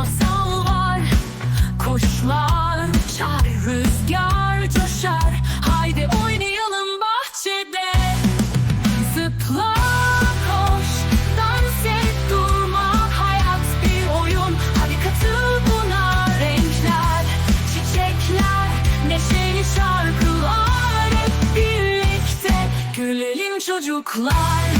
masallar Kuşlar uçar, rüzgar coşar. Haydi oynayalım bahçede. Zıpla koş, dans et durma. Hayat bir oyun, hadi katıl buna. Renkler, çiçekler, neşeli şarkılar birlikte gülelim çocuklar.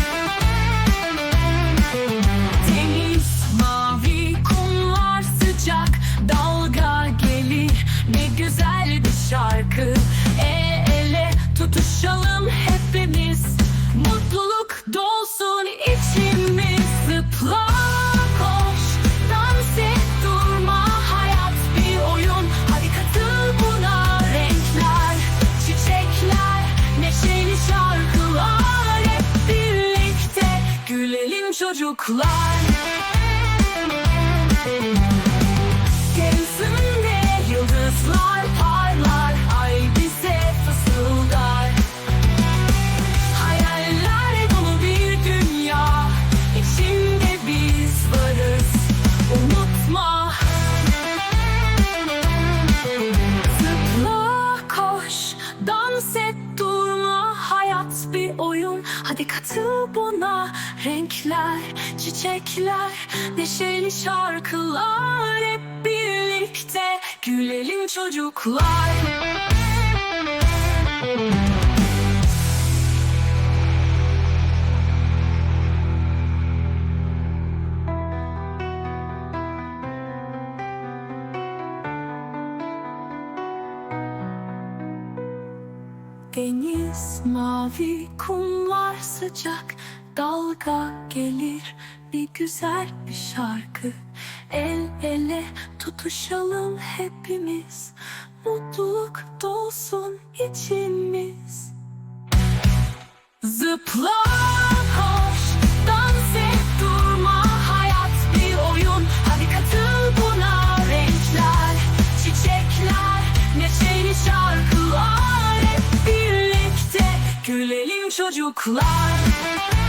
Dolsun içimiz. Zıpla koş, dans et durma, hayat bir oyun. Hadi katıl buna renkler, çiçekler, neşeli şarkılar hep birlikte gülelim çocuklar. Oyun, hadi katıl buna Renkler, çiçekler, neşeli şarkılar Hep birlikte gülelim çocuklar Deniz mavi, kumlar sıcak, dalga gelir bir güzel bir şarkı. El ele tutuşalım hepimiz, mutluluk dolsun içimiz. Zıpla çocuklar.